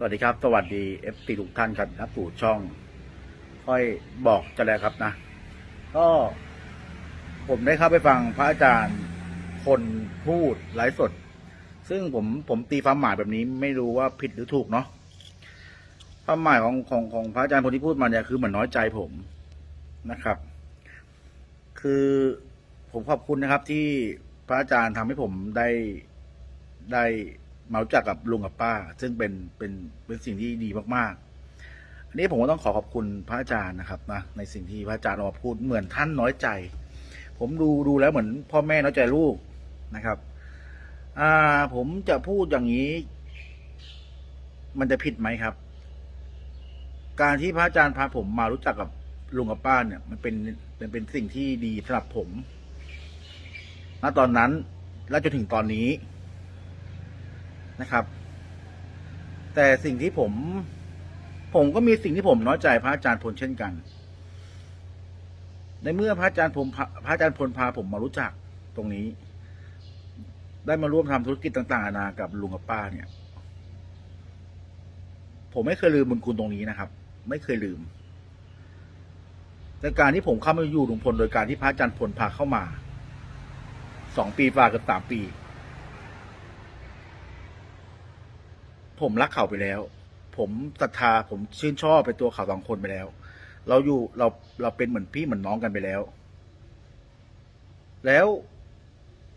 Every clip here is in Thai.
สวัสดีครับ สวัสดีเอฟซีทุกท่านครับนะปู่ช่อง ค่อยบอกจะแล้วครับนะ ก็ ผมได้เข้าไปฟังพระอาจารย์คนพูดไลฟ์สด ซึ่งผมผมตีความหมายแบบนี้ไม่รู้ว่าผิดหรือถูกเนาะความหมายของของของพระอาจารย์คนที่พูดมาเนี่ยคือเหมือนน้อยใจผมนะครับ คือผมขอบคุณนะครับที่พระอาจารย์ทำให้ผมได้ได้ มารู้จักกับลุงกับป้า ซึ่งเป็นเป็นเป็นสิ่งที่ดีมากๆ อันนี้ผมก็ต้องขอขอบคุณพระอาจารย์นะครับนะในสิ่งที่พระอาจารย์ออกมาพูดเหมือนท่านน้อยใจ ผมดูดูแล้วเหมือนพ่อแม่น้อยใจลูกนะครับอ่าผมจะพูดอย่างนี้ มันจะผิดไหมครับ การที่พระอาจารย์พาผมมารู้จักกับลุงกับป้าเนี่ย มันเป็นเป็นเป็นสิ่งที่ดีสำหรับผมณตอนนั้นและจนถึงตอนนี้ นะครับ แต่สิ่งที่ผม ผมก็มีสิ่งที่ผมน้อยใจพระอาจารย์พลเช่นกัน ในเมื่อพระอาจารย์ผมพระอาจารย์พลพาผมมารู้จักตรงนี้ ได้มาร่วมทำธุรกิจต่างๆนานากับลุงกับป้าเนี่ย ผมไม่เคยลืมบุญคุณตรงนี้นะครับ ไม่เคยลืมแต่การที่ผมเข้ามาอยู่ลุงพลโดยการที่พระอาจารย์พลพาเข้ามาสองปีฝ่าเกับสามปี ผมรักเขาไปแล้ว ผมศรัทธาผมชื่นชอบไปตัวเขาสองคนไปแล้ว เราอยู่เราเราเป็นเหมือนพี่เหมือนน้องกันไปแล้ว แล้ว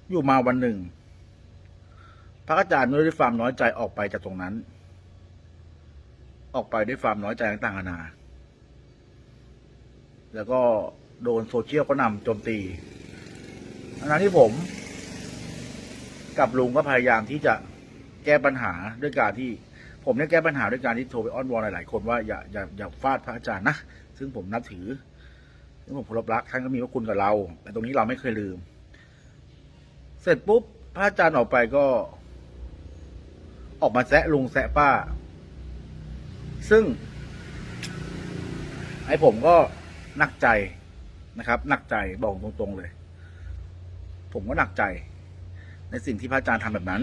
อยู่มาวันหนึ่ง พระอาจารย์ด้วยความน้อยใจออกไปจากตรงนั้น ออกไปด้วยความน้อยใจต่างๆนานา แล้วก็โดนโซเชียลก็นำโจมตีอันนั้นที่ผม กับลุงก็พยายามที่จะ แก้ปัญหาด้วยการที่ ผมเนี่ยแก้ปัญหาด้วยการที่โทรไปอ้อนวอนหลายๆคนว่าอย่าอย่าอย่าฟาดพระอาจารย์นะซึ่งผมนับถือ ซึ่งผมเคารพรักท่านก็มีพระคุณกับเรา แต่ตรงนี้เราไม่เคยลืม เสร็จปุ๊บพระอาจารย์ออกไปก็ ออกมาแซะลุงแซะป้า ซึ่ง ไอ้ผมก็หนักใจนะครับหนักใจบอกตรงๆเลย ผมก็หนักใจ ในสิ่งที่พระอาจารย์ทำแบบนั้น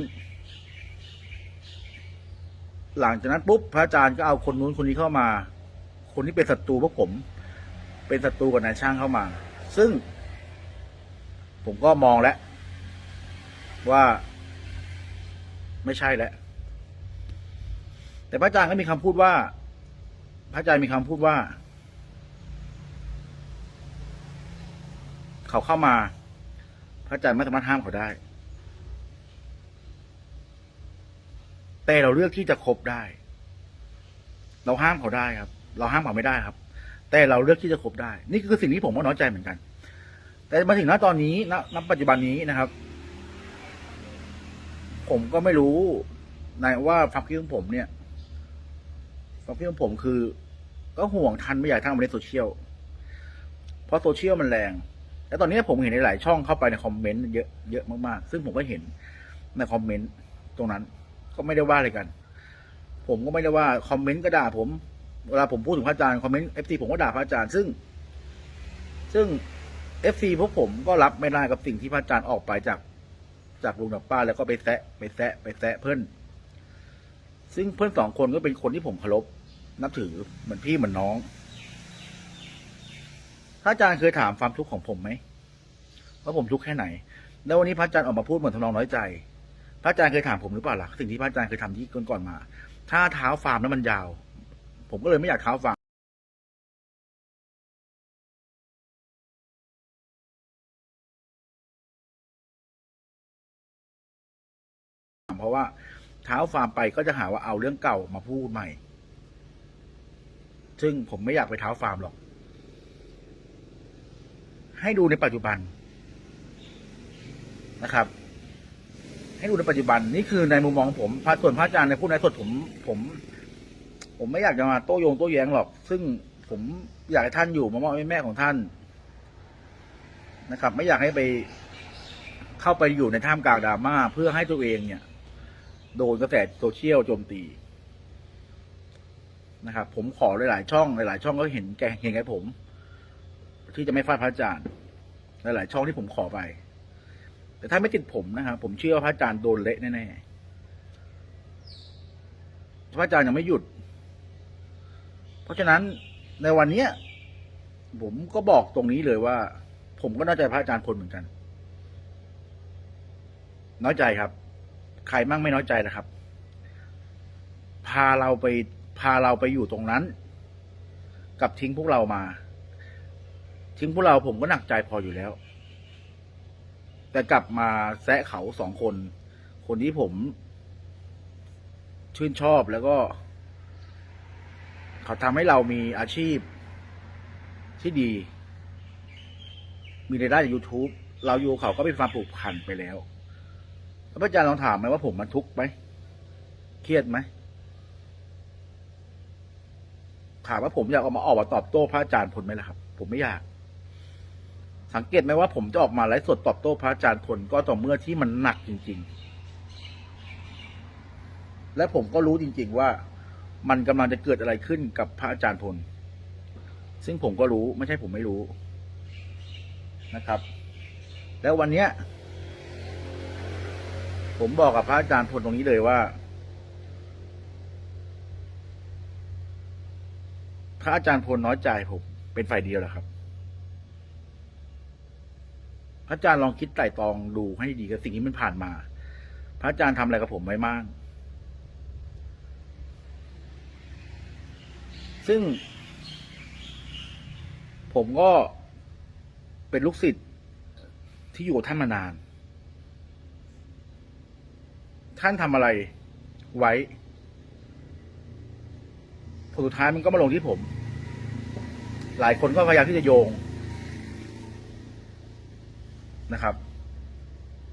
หลังจากนั้นปุ๊บพระอาจารย์ก็เอาคนนู้นคนนี้เข้ามา คนที่เป็นศัตรูพวกผม เป็นศัตรูกับนายช่างเข้ามา ซึ่ง ผมก็มองแล้วว่า ไม่ใช่แล้วแต่พระอาจารย์ก็มีคำพูดว่า พระอาจารย์มีคำพูดว่า เขาเข้ามา พระอาจารย์ไม่สามารถห้ามเขาได้ แต่เราเลือกที่จะคบได้ เราห้ามเขาได้ครับ เราห้ามเขาไม่ได้ครับ แต่เราเลือกที่จะคบได้ นี่คือสิ่งที่ผมก็น้อยใจเหมือนกัน แต่มาถึงณตอนนี้ณณปัจจุบันนี้นะครับ ผมก็ไม่รู้ในว่าความคิดของผมเนี่ยความคิดของผมคือ ก็ห่วงทันไม่อยากทั้งในโซเชียลเพราะโซเชียลมันแรงและตอนนี้ผมเห็นในหลายช่องเข้าไปในคอมเมนต์เยอะเยอะมากๆ ซึ่งผมก็เห็นในคอมเมนต์ตรงนั้น ก็ไม่ได้ว่าอะไรกัน ผมก็ไม่ได้ว่าคอมเมนต์ก็ด่าผมเวลาผมพูดถึงพระอาจารย์คอมเมนต์เอฟซีผมก็ด่าพระอาจารย์ซึ่ง ซึ่งเอฟซีพวกผมก็รับไม่ได้กับสิ่งที่พระอาจารย์ออกไปจาก จากลุงกับป้าแล้วก็ไปแซะไปแซะไปแซะเพื่อน ซึ่งเพื่อนสองคนก็เป็นคนที่ผมเคารพนับถือเหมือนพี่เหมือนน้องพระอาจารย์เคยถามความทุกข์ของผมไหมว่าผมทุกข์แค่ไหน แล้ววันนี้พระอาจารย์ออกมาพูดเหมือนทำนองน้อยใจ พระอาจารย์เคยถามผมหรือเปล่าล่ะสิ่งที่พระอาจารย์เคยทำที่ก่อนๆมา ถ้าเท้าฟาร์มนั้นมันยาว ผมก็เลยไม่อยากเท้าฟาร์มเพราะว่าเท้าฟาร์มไปก็จะหาว่าเอาเรื่องเก่ามาพูดใหม่ ซึ่งผมไม่อยากไปเท้าฟาร์มหรอก ให้ดูในปัจจุบันนะครับ ให้ดูในปัจจุบันนี่คือในมุมมองของผมพระส่วนพระอาจารย์ในพูดในสดผมผม ผมไม่อยากจะมาโต้โยงโต้แย้งหรอก ซึ่งผมอยากให้ท่านอยู่มามอบให้แม่ของท่านนะครับ ไม่อยากให้ไปเข้าไปอยู่ในท่ามกลางดราม่าเพื่อให้ตัวเองเนี่ย โดนกระแสโซเชียลโจมตีนะครับ ผมขอหลายๆช่องหลายๆช่องก็เห็นแกเห็นแกผม ที่จะไม่ฟาดพระอาจารย์หลายๆช่องที่ผมขอไป แต่ถ้าไม่ติดผมนะครับผมเชื่อว่าพระอาจารย์โดนเละแน่ๆพระอาจารย์ยังไม่หยุด เพราะฉะนั้นในวันเนี้ย ผมก็บอกตรงนี้เลยว่า ผมก็น้อยใจพระอาจารย์พลเหมือนกัน น้อยใจครับ ใครมั่งไม่น้อยใจนะครับ พาเราไปพาเราไปอยู่ตรงนั้น กับทิ้งพวกเรามา ทิ้งพวกเราผมก็หนักใจพออยู่แล้ว แต่กลับมาแซะเขาสองคน คนที่ผม ชื่นชอบแล้วก็ เขาทำให้เรามีอาชีพที่ดี มีรายได้จาก YouTube เราอยู่เขาก็เป็นความผูกพันไปแล้วแล้วพระอาจารย์ลองถามไหมว่าผมมันทุกข์ไหมเครียดไหมถามว่าผมอยากออกมาออกมาตอบโต้พระอาจารย์พลไหมล่ะครับ ผมไม่อยาก สังเกตไหมว่าผมจะออกมาไลฟ์สดตอบโต้พระอาจารย์พลก็ต่อเมื่อที่มันหนักจริง ๆ และผมก็รู้จริง ๆ ว่ามันกำลังจะเกิดอะไรขึ้นกับพระอาจารย์พล ซึ่งผมก็รู้ไม่ใช่ผมไม่รู้นะครับ แล้ววันเนี้ย ผมบอกกับพระอาจารย์พลตรงนี้เลยว่า พระอาจารย์พลน้อยใจผมเป็นฝ่ายเดียวแหละครับ พระอาจารย์ลองคิดไตร่ตรองดูให้ดีกับสิ่งที่มันผ่านมา พระอาจารย์ทำอะไรกับผมไว้มากซึ่ง ผมก็เป็นลูกศิษย์ที่อยู่กับท่านมานาน ท่านทำอะไรไว้ผลสุดท้ายมันก็มาลงที่ผม หลายคนก็พยายามที่จะโยง นะครับ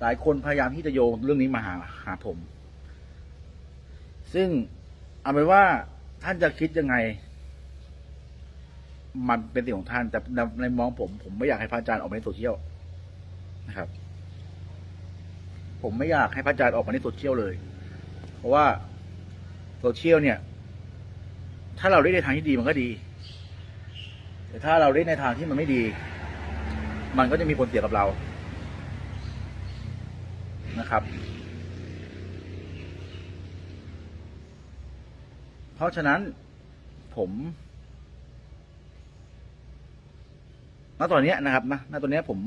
หลายคนพยายามที่จะโยงเรื่องนี้มาหาหาผม ซึ่งเอาเป็นว่าท่านจะคิดยังไง มันเป็นสิ่งของท่าน แต่ในมองผม ผมไม่อยากให้พระอาจารย์ออกมาในโซเชียลนะครับ ผมไม่อยากให้พระอาจารย์ออกมาในโซเชียลเลย เพราะว่าโซเชียลเนี่ย ถ้าเราได้ในทางที่ดีมันก็ดี แต่ถ้าเราได้ในทางที่มันไม่ดี มันก็จะมีผลเสียกับเรา นะครับ เพราะฉะนั้นผมณตอนนี้นะครับนะณตอนนี้ผม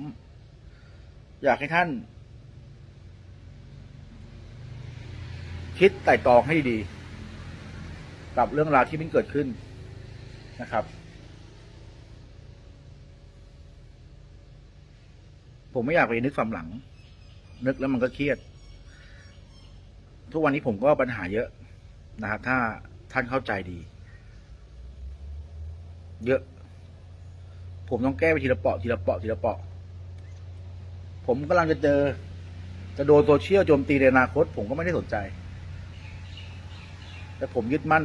อยากให้ท่าน คิดไต่ตรองให้ดีๆกับเรื่องราวที่มันเกิดขึ้นนะครับ ผมไม่อยากไปนึกความหลัง นึกแล้วมันก็เครียด ทุกวันนี้ผมก็ปัญหาเยอะนะครับถ้าท่านเข้าใจดี เยอะ ผมต้องแก้ไปทีละเปาะทีละเปาะทีละเปาะ ผมกำลังจะเจอ จะโดนโซเชียลโจมตีในอนาคต ผมก็ไม่ได้สนใจ แต่ผมยึดมั่น